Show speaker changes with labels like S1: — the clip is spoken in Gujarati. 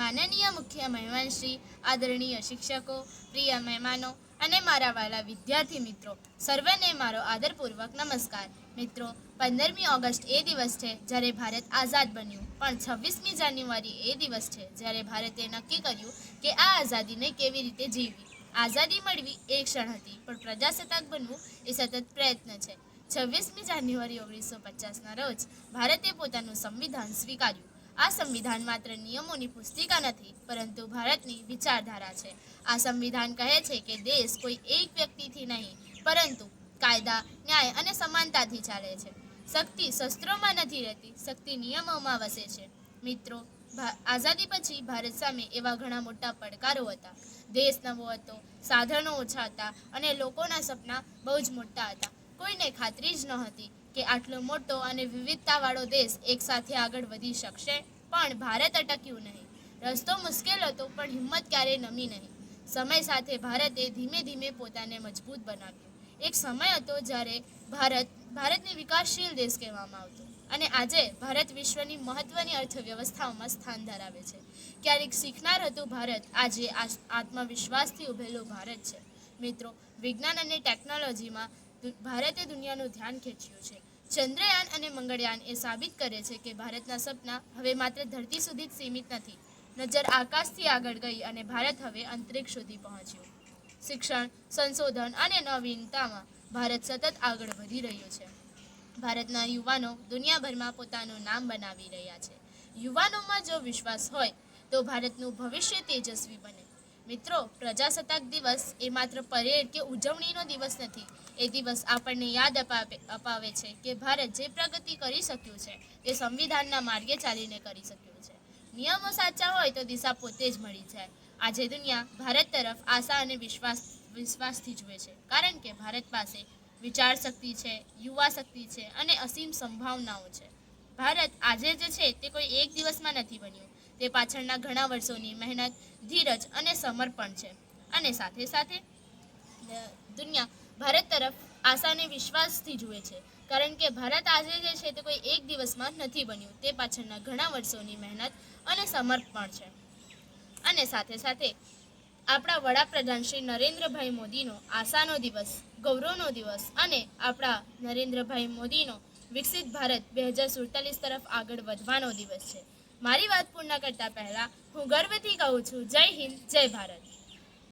S1: માનનીય મુખ્ય મહેમાન શ્રી આદરણીય શિક્ષકો, પ્રિય મહેમાનો અને મારા વાલા વિદ્યાર્થી મિત્રો, સર્વને મારો આદરપૂર્વક નમસ્કાર. મિત્રો, પંદરમી ઓગસ્ટ એ દિવસ છે જ્યારે ભારત આઝાદ બન્યું. પણ છવ્વીસમી જાન્યુઆરી એ દિવસ છે જ્યારે ભારતે નક્કી કર્યું કે આ આઝાદીને કેવી રીતે જીવવી. આઝાદી મળવી એ ક્ષણ હતી, પણ પ્રજાસત્તાક બનવું એ સતત પ્રયત્ન છે. છવ્વીસમી જાન્યુઆરી ઓગણીસો પચાસના રોજ ભારતે પોતાનું સંવિધાન સ્વીકાર્યું. આ સંવિધાન માત્ર નિયમોની પુસ્તિકા નથી, પરંતુ ભારતની વિચારધારા છે. આ સંવિધાન કહે છે કે દેશ કોઈ એક વ્યક્તિથી નહીં, પરંતુ કાયદા, ન્યાય અને સમાનતાથી ચાલે છે. શક્તિ શસ્ત્રોમાં નથી રહેતી, શક્તિ નિયમોમાં વસે છે. મિત્રો આઝાદી પછી ભારત સામે એવા ઘણા મોટા પડકારો હતા. દેશ નવો હતો, સાધનો ઓછા હતા અને લોકોના સપના બહુ જ મોટા હતા. કોઈને ખાતરી જ ન હતી કે આટલો મોટો અને વિવિધતાવાળો દેશ એકસાથે આગળ વધી શકશે. પણ ભારત અટક્યું નહીં. રસ્તો મુશ્કેલ હતો, પણ હિંમત ક્યારેય નમી નહીં. સમય સાથે ભારતે ધીમે ધીમે પોતાને મજબૂત બનાવ્યું. એક સમય હતો જ્યારે ભારત, ભારતને વિકાસશીલ દેશ કહેવામાં આવતો. અને આજે ભારત વિશ્વની મહત્વની અર્થવ્યવસ્થાઓમાં સ્થાન ધરાવે છે. ક્યારેક શીખનાર હતું ભારત, આજે આત્મવિશ્વાસથી ઉભેલું ભારત છે. મિત્રો, વિજ્ઞાન અને ટેકનોલોજીમાં ભારતે દુનિયાનું ધ્યાન ખેંચ્યું છે. ચંદ્રયાન અને મંગળયાન એ સાબિત કરે છે કે ભારતના સપના હવે માત્ર ધરતી સુધી જ સીમિત નથી. નજર આકાશથી આગળ ગઈ અને ભારત હવે અંતરિક્ષ સુધી પહોંચ્યું. શિક્ષણ, સંશોધન અને નવીનતામાં ભારત સતત આગળ વધી રહ્યું છે. ભારતના યુવાનો દુનિયાભરમાં પોતાનું નામ બનાવી રહ્યા છે. યુવાનોમાં જો વિશ્વાસ હોય તો ભારતનું ભવિષ્ય તેજસ્વી બને. મિત્રો, પ્રજાસત્તાક દિવસ એ માત્ર પરેડ કે ઉજવણીનો દિવસ નથી. એ દિવસ આપણને યાદ અપાવે અપાવે છે કે ભારત જે પ્રગતિ કરી શક્યું છે, તે સંવિધાનના માર્ગે ચાલીને કરી શક્યું છે. નિયમો સાચા હોય તો દિશા પોતે જ મળી જાય. આજે દુનિયા ભારત તરફ આશા અને વિશ્વાસ, વિશ્વાસથી જુએ છે. કારણ કે ભારત પાસે વિચાર શક્તિ છે, યુવા શક્તિ છે અને અસીમ સંભાવનાઓ છે. ભારત આજે જે છે તે કોઈ એક દિવસમાં નથી બન્યું. તે પાછળના ઘણા વર્ષોની મહેનત, ધીરજ અને સમર્પણ છે. અને સાથે સાથે દુનિયા ભારત તરફ આશાને વિશ્વાસથી જુએ છે. કારણ કે ભારત આજે જે છે તે કોઈ એક દિવસમાં નથી બન્યું. તે પાછળના ઘણા વર્ષોની મહેનત અને સમર્પણ છે. અને સાથે સાથે, આપણા વડાપ્રધાન શ્રી નરેન્દ્રભાઈ મોદીનો આશાનો દિવસ, ગૌરવનો દિવસ અને આપણા નરેન્દ્રભાઈ મોદીનો વિકસિત ભારત બે હજાર સુડતાલીસ તરફ આગળ વધવાનો દિવસ છે. મારી વાત પૂર્ણ કરતા પહેલા હું ગર્વથી કહું છું જય હિન્દ જય ભારત.